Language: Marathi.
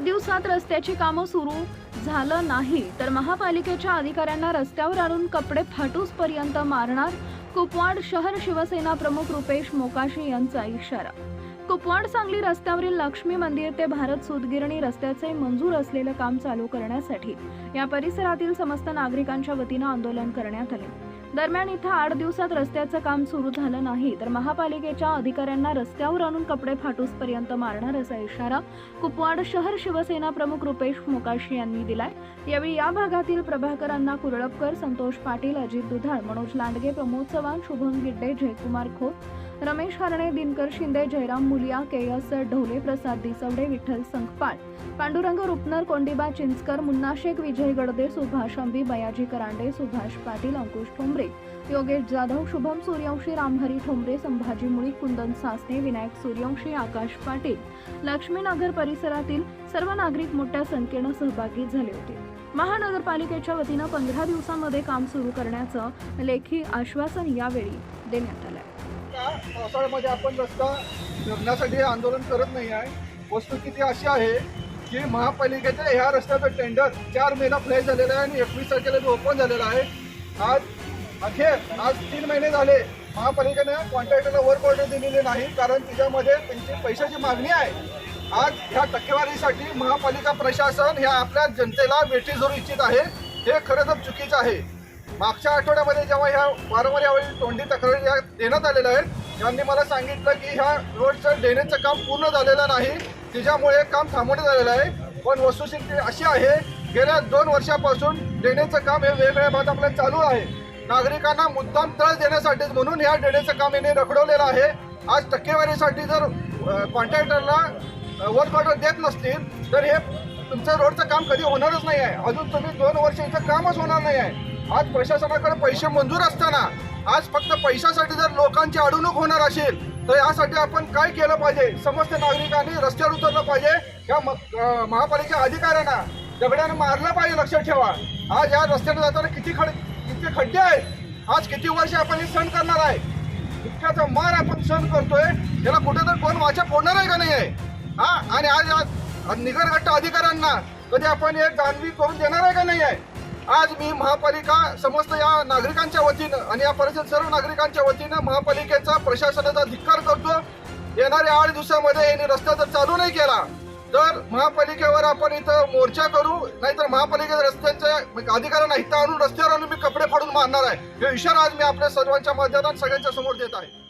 दिवसात रस्त्याची कामं सुरू झालं नाही तर महापालिकेच्या अधिकाऱ्यांना रस्त्यावर आणून कपडे फाटूस पर्यंत मारणार कुपवाड शहर शिवसेना प्रमुख रुपेश मोकाशी यांचा इशारा. कुपवाड सांगली रस्त्यावरील लक्ष्मी मंदिर ते भारत सुदगिरणी रस्त्याचे मंजूर असलेलं काम चालू करण्यासाठी या परिसरातील समस्त नागरिकांच्या वतीनं आंदोलन करण्यात आले. दरम्यान इथं आठ दिवसात रस्त्याचं काम सुरू झालं नाही तर महापालिकेच्या अधिकाऱ्यांना रस्त्यावर आणून कपडे फाटूस पर्यंत मारणार असा इशारा कुपवाड शहर शिवसेना प्रमुख रुपेश मोकाशी यांनी दिलाय. यावेळी या भागातील प्रभाकरांना कुरळपकर संतोष पाटील अजित दुधाळ मनोज लांडगे प्रमोद चव्हाण शुभम गिड्डे जयकुमार खोत रमेश हरणे दिनकर शिंदे जयराम मुलिया केयस ढोले प्रसाद दिसवडे विठ्ठल संखपाळ पांडुरंग रुपनर कोंडिबा चिंचकर मुन्ना शेख विजय गडदे सुभाष अंबी बयाजी करांडे सुभाष पाटील अंकुश ठोंबरे योगेश जाधव शुभम सूर्यवंशी रामहरी ठोंबरे संभाजी मुळीक कुंदन सासने विनायक सूर्यवंशी आकाश पाटील लक्ष्मीनगर परिसरातील सर्व नागरिक मोठ्या संख्येनं सहभागी झाले होते. महानगरपालिकेच्या वतीनं पंधरा दिवसांमध्ये काम सुरू करण्याचं लेखी आश्वासन यावेळी देण्यात आलं पावसाळ्यामध्ये आपण रस्ता धरण्यासाठी हे आंदोलन करत नाही आहे. वस्तुस्थिती अशी आहे की महापालिकेच्या ह्या रस्त्याचं टेंडर चार मेला फ्लॅश झालेलं आहे आणि एकवीस तारखेला ते ओपन झालेलं आहे. आज अखेर आज तीन महिने झाले. महापालिकेने कॉन्ट्रॅक्टरला वर्क ऑर्डर दिलेली नाही कारण तिच्यामध्ये त्यांची पैशाची मागणी आहे. आज ह्या टक्केवारीसाठी महापालिका प्रशासन ह्या आपल्या जनतेला वेठी धरू इच्छित आहे. हे खरं तर चुकीचं आहे. मागच्या आठवड्यामध्ये जेव्हा ह्या वारंवार यावेळी तोंडी तक्रारी देण्यात आलेल्या आहेत त्यांनी मला सांगितलं की ह्या रोडचं ड्रेनेजचं काम पूर्ण झालेलं नाही. तिच्यामुळे काम थांबवण्यात आलेलं आहे. पण वस्तुस्थिती अशी आहे गेल्या दोन वर्षापासून ड्रेनेजचं काम हे वेगवेगळ्या भागात आपल्या चालू आहे. नागरिकांना मुद्दाम त्रास देण्यासाठीच म्हणून ह्या ड्रेनेजचं काम यांनी रखडवलेलं आहे. आज टक्केवारीसाठी जर कॉन्ट्रॅक्टरला वर्क ऑर्डर देत नसतील तर हे तुमचं रोडचं काम कधी होणारच नाही आहे. अजून तुम्ही दोन वर्ष इथं कामच होणार नाही आहे. आज प्रशासनाकडे पैसे मंजूर असताना आज फक्त पैशासाठी जर लोकांची अडवणूक होणार असेल तर यासाठी आपण काय केलं पाहिजे? समस्त नागरिकांनी रस्त्यावर उतरलं पाहिजे. या म- महापालिका अधिकाऱ्यांना दगडानं मारलं पाहिजे लक्षात ठेवा. आज या रस्त्याने जाताना किती खड किती खड्डे आहेत. आज किती वर्ष आपण हे सण करणार आहे? इतक्याचा मार आपण सण करतोय. याला कुठेतरी कोण वाचा फोडणार आहे का नाही आहे? हा? आणि आज आज निगरघट्ट अधिकाऱ्यांना कधी आपण हे जाणवी करून देणार आहे का नाही आहे? आज मी महापालिका समस्त या नागरिकांच्या वतीनं आणि या परिसर सर्व नागरिकांच्या वतीनं महापालिकेचा प्रशासनाचा धिक्कार करतो येणाऱ्या आठ दिवसामध्ये यांनी रस्ता जर चालू नाही केला तर महापालिकेवर आपण इथं मोर्चा करू नाहीतर महापालिकेच्या रस्त्यांच्या अधिकाऱ्यांना इथं आणून रस्त्यावर आणून मी कपडे फाडून मारणार आहे. हे इशारा आज मी आपल्या सर्वांच्या माध्यमातून सगळ्यांच्या समोर देत आहे.